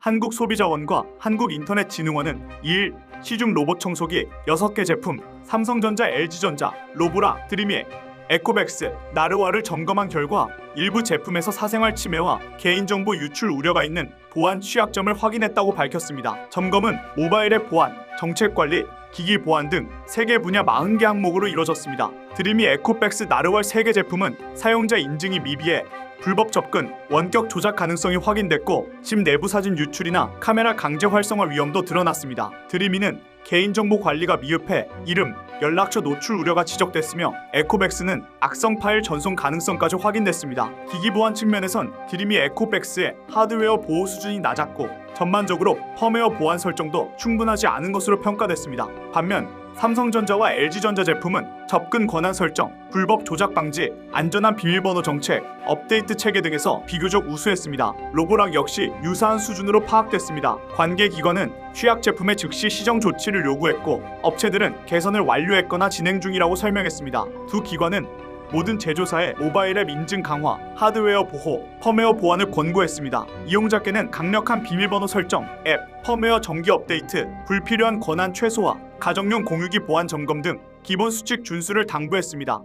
한국소비자원과 한국인터넷진흥원은 2일 시중 로봇 청소기 6개 제품 삼성전자, LG전자, 로브라, 드림의 에코백스, 나르와를 점검한 결과 일부 제품에서 사생활 침해와 개인정보 유출 우려가 있는 보안 취약점을 확인했다고 밝혔습니다. 점검은 모바일의 보안, 정책 관리, 기기 보안 등 3개 분야 40개 항목으로 이뤄졌습니다. 드림이 에코백스 나르왈 3개 제품은 사용자 인증이 미비해 불법 접근, 원격 조작 가능성이 확인됐고 집 내부 사진 유출이나 카메라 강제 활성화 위험도 드러났습니다. 드림이는 개인정보 관리가 미흡해 이름, 연락처 노출 우려가 지적됐으며 에코백스는 악성 파일 전송 가능성까지 확인됐습니다. 기기 보안 측면에선 드림이 에코백스의 하드웨어 보호 수준이 낮았고 전반적으로 펌웨어 보안 설정도 충분하지 않은 것으로 평가됐습니다. 반면 삼성전자와 LG전자 제품은 접근 권한 설정, 불법 조작 방지, 안전한 비밀번호 정책, 업데이트 체계 등에서 비교적 우수했습니다. 로보락 역시 유사한 수준으로 파악됐습니다. 관계 기관은 취약 제품의 즉시 시정 조치를 요구했고 업체들은 개선을 완료했거나 진행 중이라고 설명했습니다. 두 기관은 모든 제조사의 모바일 앱 인증 강화, 하드웨어 보호, 펌웨어 보안을 권고했습니다. 이용자께는 강력한 비밀번호 설정, 앱, 펌웨어 정기 업데이트, 불필요한 권한 최소화, 가정용 공유기 보안 점검 등 기본 수칙 준수를 당부했습니다.